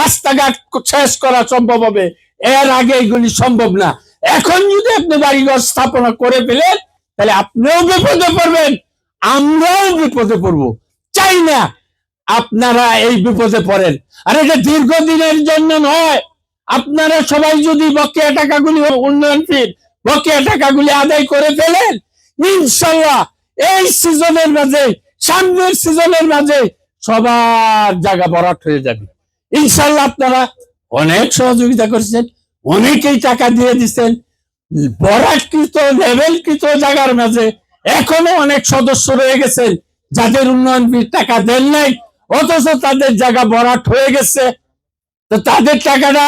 রাস্তাঘাট শেষ করা সম্ভব হবে। এর আগে এগুলি সম্ভব না। এখন যদি আপনি বাড়িঘর স্থাপনা করে ফেলেন, তাহলে আপনিও বিপদে পড়বেন, আমরাও বিপদে পড়ব। চাই না আপনারা এই বিপদে পড়েন। আর এটা দীর্ঘদিনের জন্য নয়। আপনারা সবাই যদি বকেয়া টাকাগুলি উন্নয়ন ফির, বকেয়া টাকাগুলি আদায় করে ফেলেন, ইনশাল্লাহ এই সিজনের মাঝে, সামনের সিজনের মাঝে সবার জায়গা বরাট হয়ে যাবে। ইনশাল্লাহ আপনারা অনেক সহযোগিতা করেছেন, অনেকেই টাকা দিয়ে দিচ্ছেন। বরাকৃত লেভেলকৃত জায়গার মাঝে এখনও অনেক সদস্য রয়ে গেছেন যাদের উন্নয়ন টাকা দেন নাই, অথচ তাদের জায়গা ভরাট হয়ে গেছে। তো তাদের টাকাটা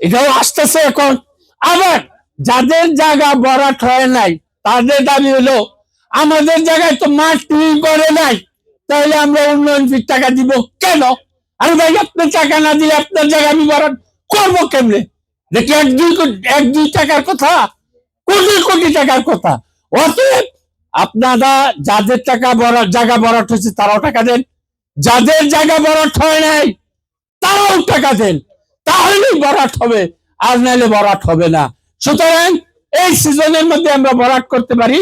এটাও আসতেছে এখন। আবার যাদের জায়গা ভরাট হয় নাই, তাদের দাবি হলো, আমাদের জায়গায় তো মাঠ করে নাই, তাহলে আমরা উন্নয়ন টাকা দিব কেন? আরে ভাই আপনি টাকা না দিলে আপনার জায়গা আমি ভরাট করব কেমনে? দেখি এক দুই এক দুই টাকার কথা, কোটি কোটি টাকার কথা। অতএব আপনারা যাদের টাকা ভরাট জায়গা ভরাট হয়েছে, তারাও টাকা দেন। যাদের জায়গা ভরাট হয় নাই, তারাও টাকা দেন। তাহলেই ভরাট হবে, আর নাহলে ভরাট হবে না। সুতরাং এই সিজনের মধ্যে আমরা ভরাট করতে পারি।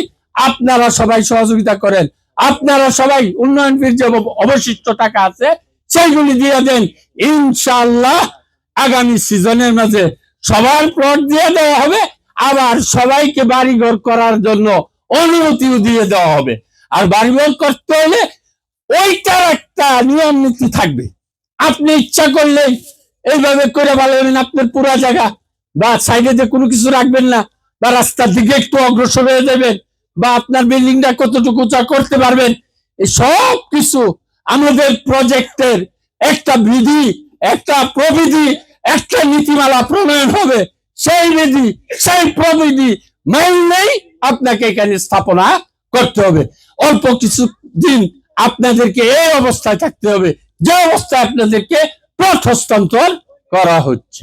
আপনারা সবাই সহযোগিতা করেন। আপনারা সবাই উন্নয়নবীর যে অবশিষ্ট টাকা আছে। সেইগুলি দিয়ে দেন। ইনশাআল্লাহ আগামী সিজনের মাঝে সবার প্লট দিয়ে দেওয়া হবে। আবার সবাইকে বাড়িঘর করার জন্য অনুমতিও দিয়ে দেওয়া হবে। আর বাড়িঘর করতে হলে ওইটার একটা নিয়ম নীতি থাকবে। আপনি ইচ্ছা করলে এইভাবে করে বলবেন আপনার পুরা জায়গা বা সাইডে যে কোনো কিছু রাখবেন না, বা রাস্তার দিকে একটু অগ্রসর হয়ে যাবেন, বা আপনার বিল্ডিংটা কতটুকু উঁচা করতে পারবেন, এই সব কিছু আমাদের প্রজেক্টের একটা বিধি, একটা প্রবিধি, একটা নীতিমালা প্রণয়ন হবে। সেই বিধি, সেই প্রবিধি মানলেই আপনাকে এখানে স্থাপনা করতে হবে। অল্প কিছু দিন আপনাদেরকে এই অবস্থায় থাকতে হবে, যে অবস্থায় আপনাদেরকে প্লট হস্তান্তর করা হচ্ছে।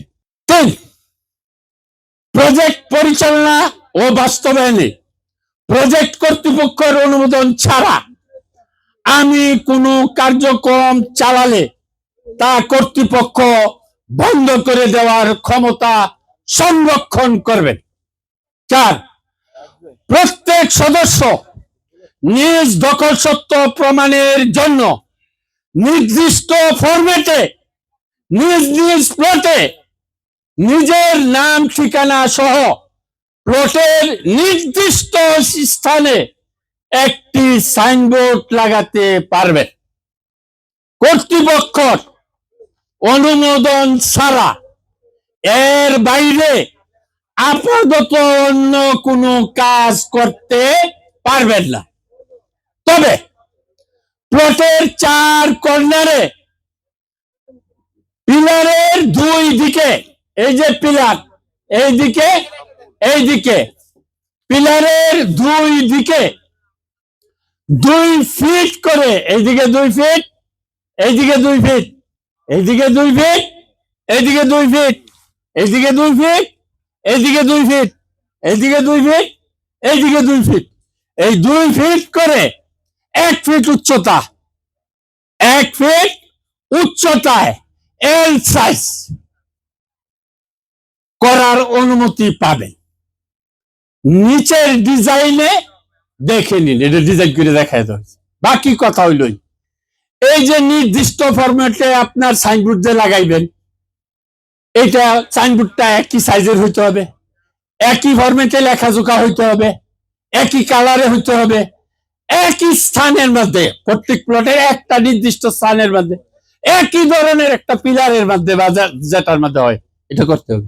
প্রজেক্ট পরিচালনা ও বাস্তবায়নে। প্রজেক্ট কর্তৃপক্ষের অনুমোদন ছাড়া আমি কোনো কার্যক্রম চালালে তা কর্তৃপক্ষ বন্ধ করে দেওয়ার ক্ষমতা সংরক্ষণ করবেন চার প্রত্যেক সদস্য নিজ দখল সত্য প্রমাণের জন্য নির্দিষ্ট ফরম্যাটে, নিজ নিজ প্লটে নিজের নাম, ঠিকানা সহ প্লটের নির্দিষ্ট স্থানে একটি সাইনবোর্ড লাগাতে পারবে। কর্তৃপক্ষ অনুমোদন ছাড়া এর বাইরে আপাতত অন্য কোনো কাজ করতে পারবেন না। তবে প্লটের চার কর্নারে পিলারের দুই দিকে, এই যে পিলার এই দিকে এই দিকে পিলারের দুই দিকে দুই ফিট করে। এইদিকে দুই ফিট এইদিকে দুই ফিট এইদিকে দুই ফিট এইদিকে দুই ফিট এইদিকে দুই ফিট এইদিকে দুই ফিট এইদিকে দুই ফিট এইদিকে দুই ফিট এই দুই ফিট করে এক ফিট উচ্চতা, এক ফিট উচ্চতায় এল সাইজ করার অনুমতি পাবেন নিচের ডিজাইনে দেখে নিন, এটা ডিজাইন করে দেখায় দেওয়া বাকি কথা হইলই এই যে নির্দিষ্ট ফরম্যাটে আপনার সাইনবোর্ড যে লাগাইবেন, এটা সাইনবোর্ডটা একই সাইজের হইতে হবে, একই ফরম্যাটে লেখাজোখা হইতে হবে, একই কালারে হইতে হবে, একই স্থানের মধ্যে, প্রত্যেক প্লটের একটা নির্দিষ্ট স্থানের মধ্যে, একই ধরনের একটা পিলারের মধ্যে বা যেটার মধ্যে হয়, এটা করতে হবে।